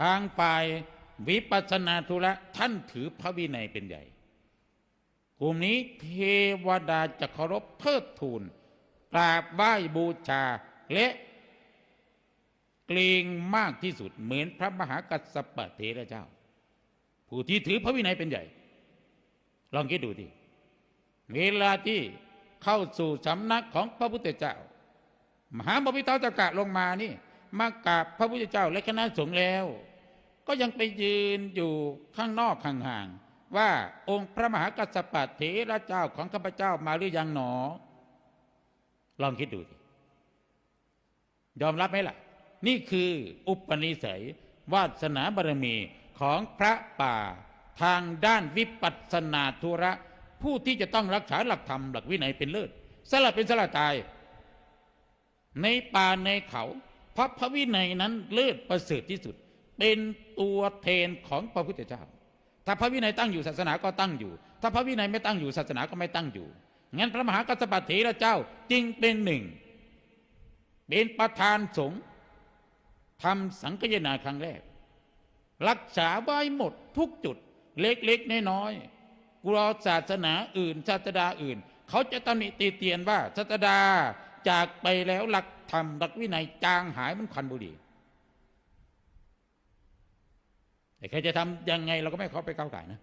ทางฝ่ายวิปัสนาธุระท่านถือพระวินัยเป็นใหญ่ กลุ่มนี้เทวดาจะเคารพเทิดทูนกราบไหว้บูชาและเกรงมากที่สุดเหมือนพระมหากัสสปะเทระเจ้า ผู้ที่ถือพระวินัยเป็นใหญ่ ลองคิดดูดิเวลาที่เข้าสู่สำนักของพระพุทธเจ้า มหาบพิตรจักระลงมานี่ มากราบพระพุทธเจ้าและคณะสงฆ์แล้ว ก็ยังไปยืนอยู่ข้างนอกห่างๆว่าองค์พระมหากัสสปะเถระเจ้าของข้าพเจ้ามาหรือยังหนอ ลองคิดดูดิยอมรับไหมล่ะ นี่คืออุปนิสัยวาสนาบารมีของพระป่า ทางด้านวิปัสสนาธุระ ผู้ที่จะต้องรักษาหลักธรรมหลักวินัยเป็นเลิศสละเป็นสละตาย ในป่าในเขา เพราะพระวินัยนั้นเลิศประเสริฐที่สุด เป็นตัวเทนของพระพุทธเจ้า ถ้าพระวินัยตั้งอยู่ศาสนาก็ตั้งอยู่ ถ้าพระวินัยไม่ตั้งอยู่ศาสนาก็ไม่ตั้งอยู่ งั้นพระมหากัสสปะเถระเจ้าจึงเป็นหนึ่ง เป็นประธานสงฆ์ทำสังฆยนาครั้งแรก รักษาไว้หมดทุกจุดเล็กๆน้อยๆกลัวศาสนาอื่น ศาสดาอื่น เขาจะตำหนิตีเตียนว่าศาสดาจากไปแล้วหลักธรรมหลักวินัยจางหายมันควันบุหรี่ แต่ใครจะทำยังไงเราก็ไม่เข้าไปก้าวไก่นะ